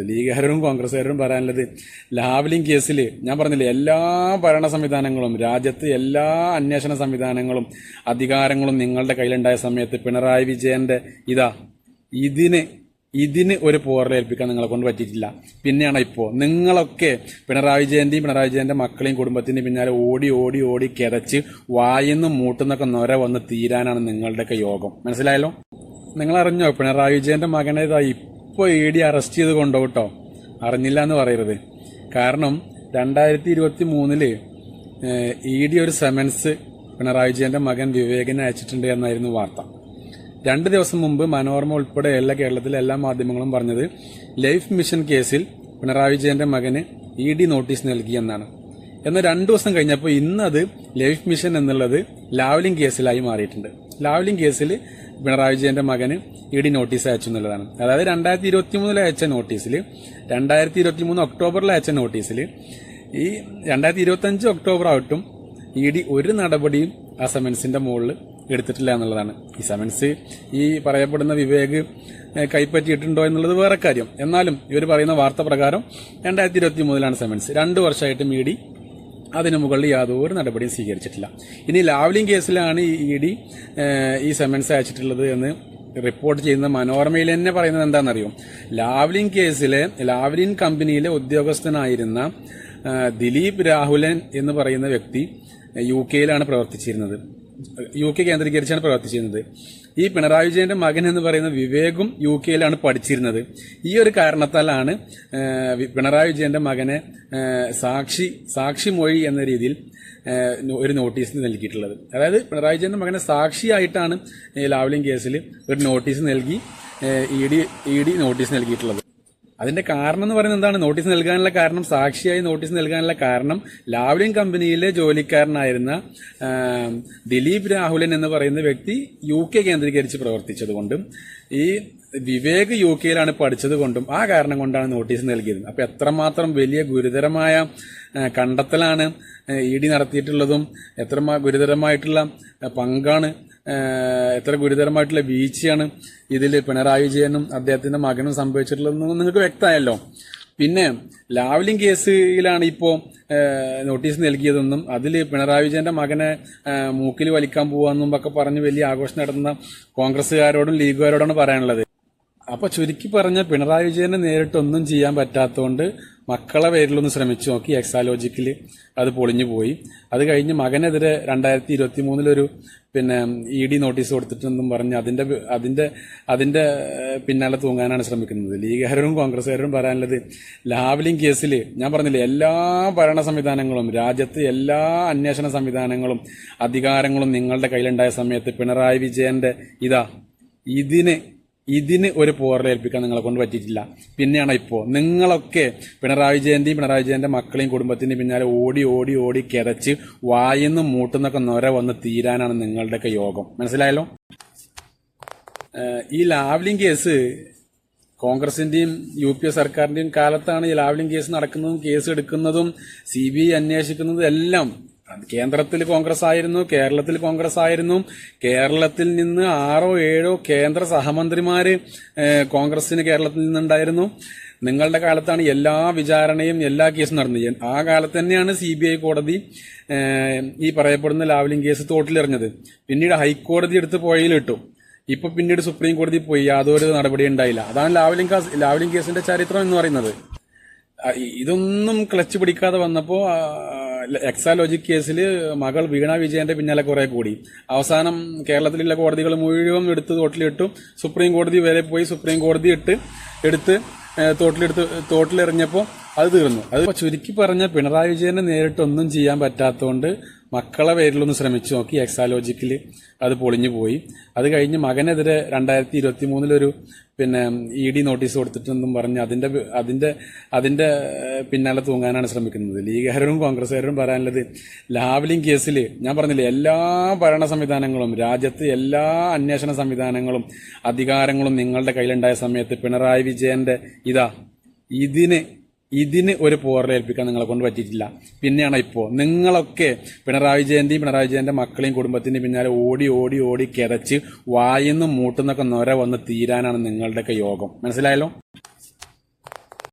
ശ്രമിക്കുന്നത് ലീഗുകാരും കോൺഗ്രസ്സുകാരും പറയാനുള്ളത് ലാവ്ലിംഗ് കേസിൽ ഞാൻ പറഞ്ഞില്ലേ എല്ലാ ഭരണ സംവിധാനങ്ങളും രാജ്യത്ത് എല്ലാ അന്വേഷണ സംവിധാനങ്ങളും അധികാരങ്ങളും നിങ്ങളുടെ കയ്യിലുണ്ടായ സമയത്ത് പിണറായി വിജയന്റെ ഇതാ ഇതിന് ഇതിന് ഒരു പോറലേൽപ്പിക്കാൻ നിങ്ങളെ കൊണ്ട് പറ്റിയിട്ടില്ല. പിന്നെയാണ് ഇപ്പോൾ നിങ്ങളൊക്കെ പിണറായി വിജയന്റെയും പിണറായി വിജയന്റെ മക്കളെയും കുടുംബത്തിന്റെയും പിന്നാലെ ഓടി ഓടി ഓടി കിതച്ച് വായിന്ന് മൂട്ടുന്നൊക്കെ നൊര വന്ന് തീരാനാണ് നിങ്ങളുടെയൊക്കെ യോഗം. മനസ്സിലായല്ലോ? നിങ്ങളറിഞ്ഞോ പിണറായി വിജയന്റെ മകനെ ഇതാ ഇപ്പൊ ഇ ഡി അറസ്റ്റ് ചെയ്ത് കൊണ്ടുപോട്ടോ അറിഞ്ഞില്ല എന്ന് പറയരുത്. കാരണം രണ്ടായിരത്തി ഇരുപത്തി മൂന്നിൽ ഇ ഡി ഒരു സെമൻസ് പിണറായി വിജയന്റെ മകൻ വിവേകിനെ അയച്ചിട്ടുണ്ട് എന്നായിരുന്നു വാർത്ത. രണ്ട് ദിവസം മുമ്പ് മനോരമ ഉൾപ്പെടെ എല്ലാ കേരളത്തിലെ എല്ലാ മാധ്യമങ്ങളും പറഞ്ഞത് ലൈഫ് മിഷൻ കേസിൽ പിണറായി വിജയന്റെ മകന് ഇ ഡി നോട്ടീസ് നൽകിയെന്നാണ് എന്നാൽ രണ്ടു ദിവസം കഴിഞ്ഞപ്പോൾ ഇന്നത് ലൈഫ് മിഷൻ എന്നുള്ളത് ലാവ്ലിംഗ് കേസിലായി മാറിയിട്ടുണ്ട്. ലാവ്ലിംഗ് കേസിൽ പിണറായി വിജയന്റെ മകന് ഇ ഡി നോട്ടീസ് അയച്ചു എന്നുള്ളതാണ്. അതായത് രണ്ടായിരത്തി ഇരുപത്തി മൂന്നിൽ അയച്ച നോട്ടീസിൽ രണ്ടായിരത്തി ഇരുപത്തി മൂന്ന് ഒക്ടോബറിൽ അയച്ച നോട്ടീസിൽ ഈ രണ്ടായിരത്തി ഇരുപത്തി അഞ്ച് ഒക്ടോബർ ആവട്ടും ഇ ഡി ഒരു നടപടിയും ആ സമൻസിന്റെ മുകളിൽ എടുത്തിട്ടില്ല എന്നുള്ളതാണ്. ഈ സമൻസ് ഈ പറയപ്പെടുന്ന വിവേക് കൈപ്പറ്റിയിട്ടുണ്ടോ എന്നുള്ളത് വേറെ കാര്യം. എന്നാലും ഇവർ പറയുന്ന വാർത്ത പ്രകാരം രണ്ടായിരത്തി ഇരുപത്തി മൂന്നിലാണ് സമൻസ് രണ്ടു വർഷമായിട്ടും ഇ ഡി അതിനു മുകളിൽ യാതൊരു നടപടിയും സ്വീകരിച്ചിട്ടില്ല. ഇനി ലാവ്ലിംഗ് കേസിലാണ് ഇ ഡി ഈ സമൻസ് അയച്ചിട്ടുള്ളത് എന്ന് റിപ്പോർട്ട് ചെയ്യുന്ന മനോരമയിൽ തന്നെ പറയുന്നത് എന്താണെന്നറിയോ? ലാവ്ലിംഗ് കേസിലെ ലാവ്ലിൻ കമ്പനിയിലെ ഉദ്യോഗസ്ഥനായിരുന്ന ദിലീപ് രാഹുലൻ എന്ന് പറയുന്ന വ്യക്തി യു കെയിലാണ് പ്രവർത്തിച്ചിരുന്നത്. യു കെ കേന്ദ്രീകരിച്ചാണ് പ്രവർത്തിച്ചിരുന്നത്. ഈ പിണറായി വിജയന്റെ മകൻ എന്ന് പറയുന്ന വിവേകും യു കെയിലാണ് പഠിച്ചിരുന്നത്. ഈ ഒരു കാരണത്താലാണ് പിണറായി വിജയന്റെ മകനെ സാക്ഷി സാക്ഷി മൊഴി എന്ന രീതിയിൽ ഒരു നോട്ടീസ് നൽകിയിട്ടുള്ളത്. അതായത് പിണറായി വിജയന്റെ മകനെ സാക്ഷിയായിട്ടാണ് ലാവ്ലിംഗ് കേസിൽ ഒരു നോട്ടീസ് നൽകി E D E D notice നൽകിയിട്ടുള്ളത്. അതിന്റെ കാരണം എന്ന് പറയുന്നത് എന്താണ്? നോട്ടീസ് നൽകാനുള്ള കാരണം സാക്ഷിയായി നോട്ടീസ് നൽകാനുള്ള കാരണം ലാവ്ലിൻ കമ്പനിയിലെ ജോലിക്കാരനായിരുന്ന ദിലീപ് രാഹുലൻ എന്ന് പറയുന്ന വ്യക്തി യു കെ കേന്ദ്രീകരിച്ച് പ്രവർത്തിച്ചതുകൊണ്ടും ഈ വിവേക് യു കെയിലാണ് പഠിച്ചത് കൊണ്ടും ആ കാരണം കൊണ്ടാണ് നോട്ടീസ് നൽകിയത്. അപ്പോൾ എത്രമാത്രം വലിയ ഗുരുതരമായ കണ്ടെത്തലാണ് ഇ ഡി നടത്തിയിട്ടുള്ളതും എത്ര ഗുരുതരമായിട്ടുള്ള പങ്കാണ് എത്ര ഗുരുതരമായിട്ടുള്ള വീഴ്ചയാണ് ഇതിൽ പിണറായി വിജയനും അദ്ദേഹത്തിന്റെ മകനും സംഭവിച്ചിട്ടുള്ളതെന്ന് നിങ്ങൾക്ക് വ്യക്തമായല്ലോ. പിന്നെ ലാവ്ലിംഗ് കേസിലാണ് ഇപ്പോൾ നോട്ടീസ് നൽകിയതെന്നും അതിൽ പിണറായി വിജയന്റെ മകനെ മൂക്കിൽ വലിക്കാൻ പോവാന്നും ഒക്കെ പറഞ്ഞ് വലിയ ആഘോഷം നടത്തുന്ന കോൺഗ്രസ്സുകാരോടും ലീഗുകാരോടാണ് പറയാനുള്ളത്. അപ്പൊ ചുരുക്കി പറഞ്ഞ പിണറായി വിജയനെ നേരിട്ടൊന്നും ചെയ്യാൻ പറ്റാത്തതുകൊണ്ട് മക്കളെ പേരിലൊന്ന് ശ്രമിച്ചു നോക്കി എക്സാലോജിക്കിൽ അത് പൊളിഞ്ഞു പോയി. അത് കഴിഞ്ഞ് മകനെതിരെ രണ്ടായിരത്തി ഇരുപത്തി മൂന്നിലൊരു പിന്നെ ഇ ഡി നോട്ടീസ് കൊടുത്തിട്ടെന്നും പറഞ്ഞ് അതിന്റെ അതിന്റെ അതിന്റെ പിന്നാലെ തൂങ്ങാനാണ് ശ്രമിക്കുന്നത്. ലീഗുകാരും കോൺഗ്രസ്സുകാരും പറയാനുള്ളത് ലാവ്ലിംഗ് കേസിൽ ഞാൻ പറഞ്ഞില്ലേ എല്ലാ ഭരണ സംവിധാനങ്ങളും രാജ്യത്ത് എല്ലാ അന്വേഷണ സംവിധാനങ്ങളും അധികാരങ്ങളും നിങ്ങളുടെ കയ്യിലുണ്ടായ സമയത്ത് പിണറായി വിജയന്റെ ഇതാ ഇതിന് ഇതിന് ഒരു പോറലേൽപ്പിക്കാൻ നിങ്ങളെ കൊണ്ട് പറ്റിയിട്ടില്ല. പിന്നെയാണ് ഇപ്പോൾ നിങ്ങളൊക്കെ പിണറായി വിജയന്റെയും പിണറായി വിജയന്റെ മക്കളെയും കുടുംബത്തിന്റെയും പിന്നാലെ ഓടി ഓടി ഓടി കിതച്ച് വായിന്ന് മൂട്ടുന്നൊക്കെ നൊര വന്ന് തീരാനാണ് നിങ്ങളുടെയൊക്കെ യോഗം. മനസ്സിലായല്ലോ? ഈ ലാവ്ലിംഗ് കേസ് കോൺഗ്രസിന്റെയും യു പി എ സർക്കാരിന്റെയും കാലത്താണ് ഈ ലാവ്ലിംഗ് കേസ് നടക്കുന്നതും കേസ് എടുക്കുന്നതും സി ബി ഐ അന്വേഷിക്കുന്നതും എല്ലാം കേന്ദ്രത്തിൽ കോൺഗ്രസ് ആയിരുന്നു കേരളത്തിൽ കോൺഗ്രസ് ആയിരുന്നു കേരളത്തിൽ നിന്ന് ആറോ ഏഴോ കേന്ദ്ര സഹമന്ത്രിമാര് കോൺഗ്രസിന് കേരളത്തിൽ നിന്നുണ്ടായിരുന്നു. നിങ്ങളുടെ കാലത്താണ് എല്ലാ വിചാരണയും എല്ലാ കേസും നടന്നത്. ആ കാലത്ത് തന്നെയാണ് സി ബി ഐ കോടതി ഈ പറയപ്പെടുന്ന ലാവലിംഗ് കേസ് തോട്ടിലെറിഞ്ഞത്. പിന്നീട് ഹൈക്കോടതി എടുത്ത് പുഴയിലിട്ടു. ഇപ്പൊ പിന്നീട് സുപ്രീം കോടതി പോയി യാതൊരു നടപടി ഉണ്ടായില്ല. അതാണ് ലാവലിംഗ് കേസ് ലാവലിംഗ് കേസിന്റെ ചരിത്രം എന്ന് പറയുന്നത്. ഇതൊന്നും ക്ലച്ച് പിടിക്കാതെ വന്നപ്പോ ആ, എക്സാലോജിക് കേസിൽ മകൾ വീണ വിജയന്റെ പിന്നാലെ കുറെ കൂടി. അവസാനം കേരളത്തിലുള്ള കോടതികൾ മുഴുവൻ എടുത്ത് തോട്ടിലിട്ടു. സുപ്രീം കോടതി വരെ പോയി സുപ്രീം കോടതി ഇട്ട് എടുത്ത് തോട്ടിലെടുത്ത് തോട്ടിലെറിഞ്ഞപ്പോൾ അത് തീർന്നു. അത് ചുരുക്കി പറഞ്ഞ പിണറായി വിജയനെ നേരിട്ടൊന്നും ചെയ്യാൻ പറ്റാത്തതുകൊണ്ട് മക്കളെ പേരിലൊന്ന് ശ്രമിച്ചു നോക്കി എക്സാലോജിക്കിൽ അത് പൊളിഞ്ഞു പോയി. അത് കഴിഞ്ഞ് മകനെതിരെ രണ്ടായിരത്തി ഇരുപത്തി മൂന്നിലൊരു പിന്നെ ഇ ഡി നോട്ടീസ് കൊടുത്തിട്ടെന്നും പറഞ്ഞ് അതിന്റെ അതിന്റെ അതിന്റെ പിന്നാലെ തൂങ്ങാനാണ് ശ്രമിക്കുന്നത്. ലീഗുകാരും കോൺഗ്രസ്സുകാരും പറയാനുള്ളത് ലാവ്ലിംഗ് കേസിൽ ഞാൻ പറഞ്ഞില്ലേ എല്ലാ ഭരണ സംവിധാനങ്ങളും രാജ്യത്ത് എല്ലാ അന്വേഷണ സംവിധാനങ്ങളും അധികാരങ്ങളും നിങ്ങളുടെ കയ്യിലുണ്ടായ സമയത്ത് പിണറായി വിജയന്റെ ഇതാ ഇതിന് ഇതിന് ഒരു പോറലേൽപ്പിക്കാൻ നിങ്ങളെ കൊണ്ട് പറ്റിയിട്ടില്ല. പിന്നെയാണ് ഇപ്പോൾ നിങ്ങളൊക്കെ പിണറായി വിജയന്റെയും പിണറായി വിജയന്റെ മക്കളെയും കുടുംബത്തിന്റെയും പിന്നാലെ ഓടി ഓടി ഓടി കിതച്ച് വായിന്നും മൂട്ടുന്നൊക്കെ നൊര വന്ന് തീരാനാണ് നിങ്ങളുടെയൊക്കെ യോഗം. മനസ്സിലായല്ലോ?